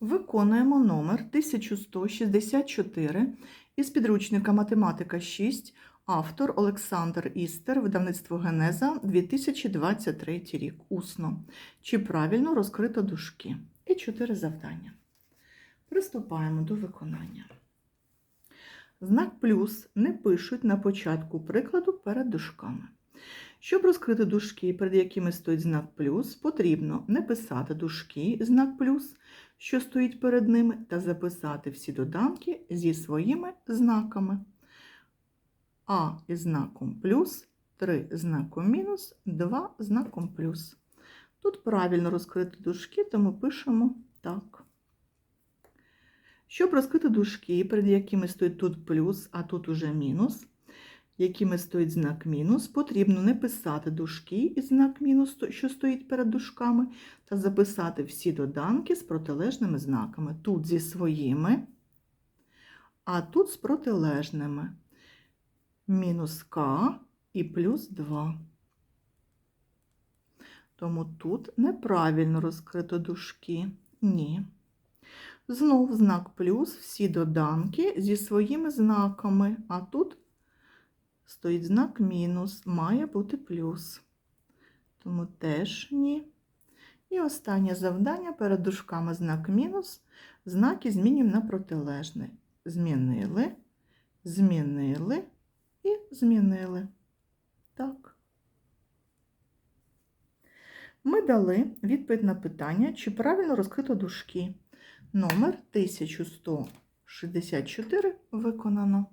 Виконуємо номер 1164 із підручника Математика 6, автор Олександр Істер, видавництво Генеза, 2023 рік. Усно. Чи правильно розкрито дужки? І чотири завдання. Приступаємо до виконання. Знак плюс не пишуть на початку прикладу перед дужками. Щоб розкрити дужки, перед якими стоїть знак плюс, потрібно не писати дужки знак плюс, що стоїть перед ними, та записати всі доданки зі своїми знаками. А із знаком плюс, 3 знаком мінус, 2 знаком плюс. Тут правильно розкрити дужки, тому пишемо так. Щоб розкрити дужки, перед якими стоїть тут плюс, а тут уже мінус, якими стоїть знак мінус, потрібно не писати дужки із знак мінус, що стоїть перед дужками, та записати всі доданки з протилежними знаками. Тут зі своїми, а тут з протилежними. Мінус К і плюс 2. Тому тут неправильно розкрито дужки. Ні. Знов знак плюс, всі доданки зі своїми знаками, а тут стоїть знак мінус, має бути плюс. Тому теж ні. І останнє завдання перед дужками знак мінус, знаки змінюємо на протилежний. Змінили, змінили і змінили. Так. Ми дали відповідь на питання, чи правильно розкрито дужки. Номер 1164 виконано.